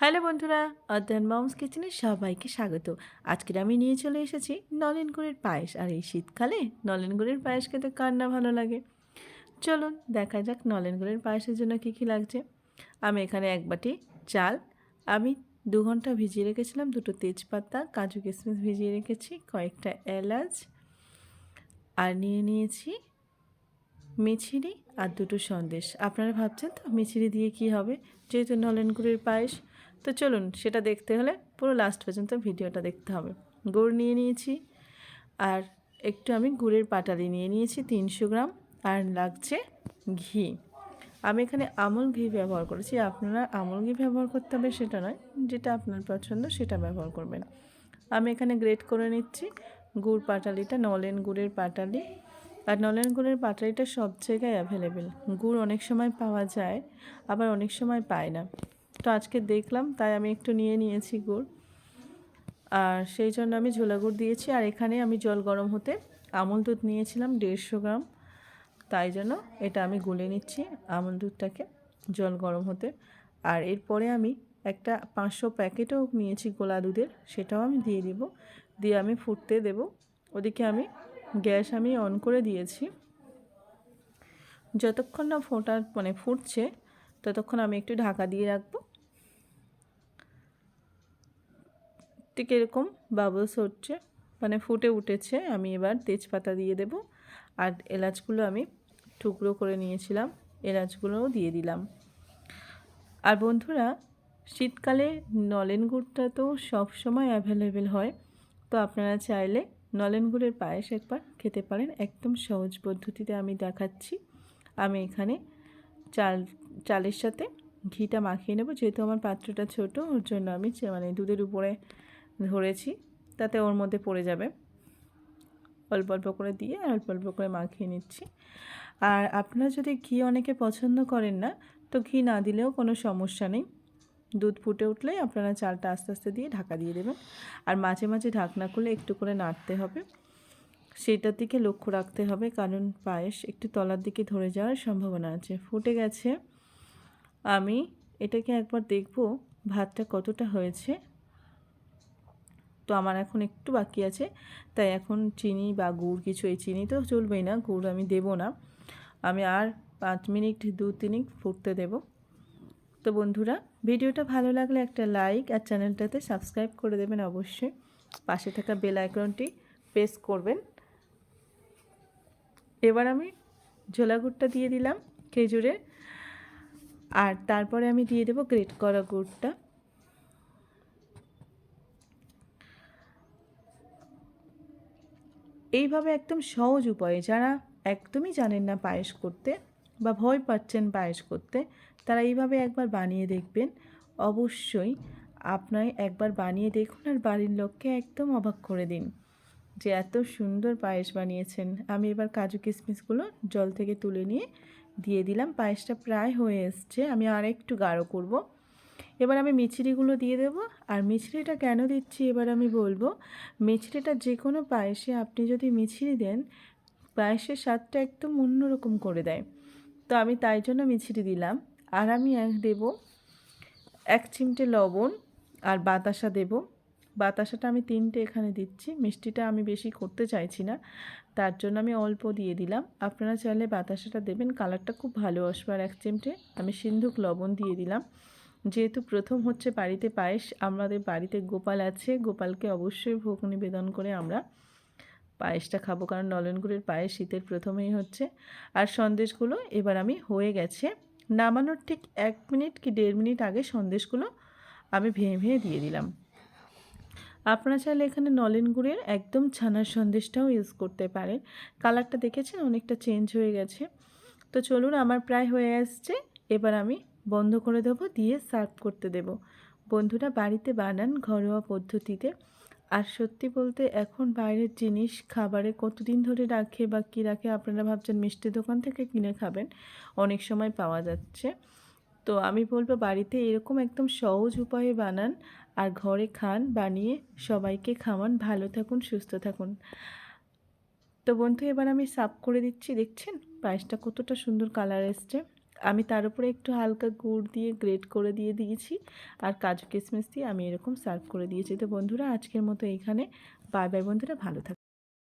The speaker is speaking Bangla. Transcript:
হ্যালো বন্ধুরা, অধ্যয়ন মমস কিচেনে সবাইকে স্বাগত। আজকের আমি নিয়ে চলে এসেছি নলেন গুড়ের পায়েস। আর এই শীতকালে নলেন গুড়ের পায়েস খেতে কার না ভালো লাগে? চলুন দেখা যাক নলেন গুড়ের পায়েসের জন্য কী কী লাগছে। আমি এখানে এক বাটি চাল, আমি দু ঘণ্টা ভিজিয়ে রেখেছিলাম, দুটো তেজপাতা, কাজু কিশমিশ ভিজিয়ে রেখেছি, কয়েকটা এলাচ, আর নিয়ে নিয়েছি মিছিরি আর দুটো সন্দেশ। আপনারা ভাবছেন তো মিছিরি দিয়ে কি হবে? যেহেতু নলেন গুড়ের পায়েস তো চলুন সেটা দেখতে হলে পুরো লাস্ট পর্যন্ত ভিডিওটা দেখতে হবে। গুড় নিয়ে নিয়েছি, আর একটু আমি গুড়ের পাটালি নিয়ে নিয়েছি তিনশো গ্রাম, আর লাগছে ঘি। আমি এখানে আমল ঘি ব্যবহার করেছি। আপনারা আমল ঘি ব্যবহার করতে হবে সেটা নয়, যেটা আপনার পছন্দ সেটা ব্যবহার করবেন। আমি এখানে গ্রেট করে নিচ্ছি গুড় পাটালিটা, নলেন গুড়ের পাটালি। আর নলেন গুড়ের পাটালিটা সব জায়গায় অ্যাভেলেবেল গুড় অনেক সময় পাওয়া যায়, আবার অনেক সময় পায় না। তো আজকে দেখলাম, তাই আমি একটু নিয়ে নিয়েছি গুড়। আর সেই জন্য আমি ঝোলা গুড় দিয়েছি। আর এখানে আমি জল গরম হতে আমল দুধ নিয়েছিলাম, দেড়শো গ্রাম। তাই জন্য এটা আমি গুলে নিচ্ছি আমল দুধটাকে জল গরম হতে। আর এরপরে আমি একটা পাঁচশো প্যাকেটও নিয়েছি গোলা দুধের, সেটাও আমি দিয়ে দিব। দিয়ে আমি ফুটতে দেব। ওদিকে আমি গ্যাস আমি অন করে দিয়েছি। যতক্ষণ না ফোটা মানে ফুটছে, ততক্ষণ আমি একটু ঢাকা দিয়ে রাখব। ঠিক এরকম বাবলস হচ্ছে মানে ফুটে উঠেছে। আমি এবার তেজপাতা দিয়ে দেব। আর এলাচগুলো আমি টুকরো করে নিয়েছিলাম, এলাচগুলোও দিয়ে দিলাম। আর বন্ধুরা, শীতকালে নলেন গুড়টা তো সব সময় অ্যাভেলেবেল হয়। তো আপনারা চাইলে নলেন গুড়ের পায়েস একবার খেতে পারেন। একদম সহজ পদ্ধতিতে আমি দেখাচ্ছি। আমি এখানে চাল, চালের সাথে ঘিটা মাখিয়ে নেব। যেহেতু আমার পাত্রটা ছোট, ওর জন্য আমি মানে দুধের উপরে ধরেছি, তাতে ওর মধ্যে পড়ে যাবে। অল্প অল্প করে দিয়ে আর অল্প অল্প করে মাখিয়ে নিচ্ছি। আর আপনারা যদি ঘি অনেকে পছন্দ করেন না, তো ঘি না দিলেও কোনো সমস্যা নেই। দুধ ফুটে উঠলেই আপনারা চালটা আস্তে আস্তে দিয়ে ঢাকা দিয়ে দেবেন। আর মাঝে মাঝে ঢাকনা খুলে একটু করে নাড়তে হবে। সেটার দিকে লক্ষ্য রাখতে হবে, কারণ পায়েস একটু তলার দিকে ধরে যাওয়ার সম্ভাবনা আছে। ফুটে গেছে। আমি এটাকে একবার দেখব ভাতটা কতটা হয়েছে। তো আমার এখন একটু বাকি আছে। তাই এখন চিনি বা গুড় কিছু এই চিনি তো চলবেই না, গুড় আমি দেব না। আমি আর পাঁচ মিনিট, দু তিনিক ফুটতে দেব। তো বন্ধুরা, ভিডিওটা ভালো লাগলে একটা লাইক আর চ্যানেলটাতে সাবস্ক্রাইব করে দেবেন অবশ্যই। পাশে থাকা বেল আইকনটি প্রেস করবেন। এবার আমি ঝোলা গুড়টা দিয়ে দিলাম খেজুরের। আর তারপরে আমি দিয়ে দেবো গ্রেট করা গুড়টা। এইভাবে একদম সহজ উপায়ে যারা একদমই জানেন না পায়েস করতে বা ভয় পাচ্ছেন পায়েস করতে, তারা এইভাবে একবার বানিয়ে দেখবেন। অবশ্যই আপনার একবার বানিয়ে দেখুন আর বাড়ির লোককে একদম অবাক করে দিন যে এত সুন্দর পায়েস বানিয়েছেন। আমি এবার কাজু কিশমিশগুলো জল থেকে তুলে নিয়ে দিয়ে দিলাম। পায়েসটা প্রায় হয়ে এসছে। আমি আর একটু গাঢ় করব। এবার আমি মিছরিগুলো দিয়ে দেবো। আর মিছরিটা কেন দিচ্ছি এবার আমি বলব, মিছরিটা যে কোনো পায়েসে আপনি যদি মিছরি দেন, পায়েসের স্বাদটা একদম অন্যরকম করে দেয়। তো আমি তাই জন্য মিছরি দিলাম। আর আমি এক দেব, এক চিমটে লবণ আর বাতাসা দেব। বাতাসাটা আমি তিনটে এখানে দিচ্ছি, মিষ্টিটা আমি বেশি করতে চাইছি না। তার জন্য আমি অল্প দিয়ে দিলাম। আপনারা চাইলে বাতাসাটা দেবেন, কালারটা খুব ভালো আসবে। আর এক চিমটে আমি সিন্ধুক লবণ দিয়ে দিলাম। যেহেতু প্রথম হচ্ছে বাড়িতে পায়েস, আমাদের বাড়িতে গোপাল আছে। গোপালকে অবশ্যই ভোগ নিবেদন করে আমরা পায়েসটা খাব, কারণ নলেনগুড়ের পায়েস শীতের প্রথমেই হচ্ছে। আর সন্দেশগুলো এবার আমি হয়ে গেছে। নামানোর ঠিক এক মিনিট কি দেড় মিনিট আগে সন্দেশগুলো আমি ভেঙে ভেঙে দিয়ে দিলাম। আপনারা চাইলে এখানে নলেন গুড়ের একদম ছানার সন্দেশটাও ইউজ করতে পারেন। কালারটা দেখেছেন? অনেকটা চেঞ্জ হয়ে গেছে। তো চলুন, আমার প্রায় হয়ে আসছে। এবার আমি বন্ধ করে দেবো, দিয়ে সার্ভ করতে দেব। বন্ধুরা, বাড়িতে বানান ঘরোয়া পদ্ধতিতে। আর সত্যি বলতে, এখন বাইরের জিনিস, খাবারে কতদিন ধরে রাখে বা কী রাখে, আপনারা ভাবছেন মিষ্টি দোকান থেকে কিনে খাবেন, অনেক সময় পাওয়া যাচ্ছে। তো আমি বলব, বাড়িতে এরকম একদম সহজ উপায়ে বানান আর ঘরে খান, বানিয়ে সবাইকে খাওয়ান। ভালো থাকুন, সুস্থ থাকুন। তো বন্ধু, এবার আমি সাফ করে দিচ্ছি, দেখছেন? পায়েসটা কতটা সুন্দর কালার এসছে। আমি তার উপরে একটু হালকা গুড় দিয়ে গ্রেট করে দিয়ে দিয়েছি। আর কাজু কিশমিশ দিয়ে আমি এরকম সার্ভ করে দিয়েছি। তো বন্ধুরা, আজকের মতো এইখানে। বাই বাই বন্ধুরা, ভালো থাক।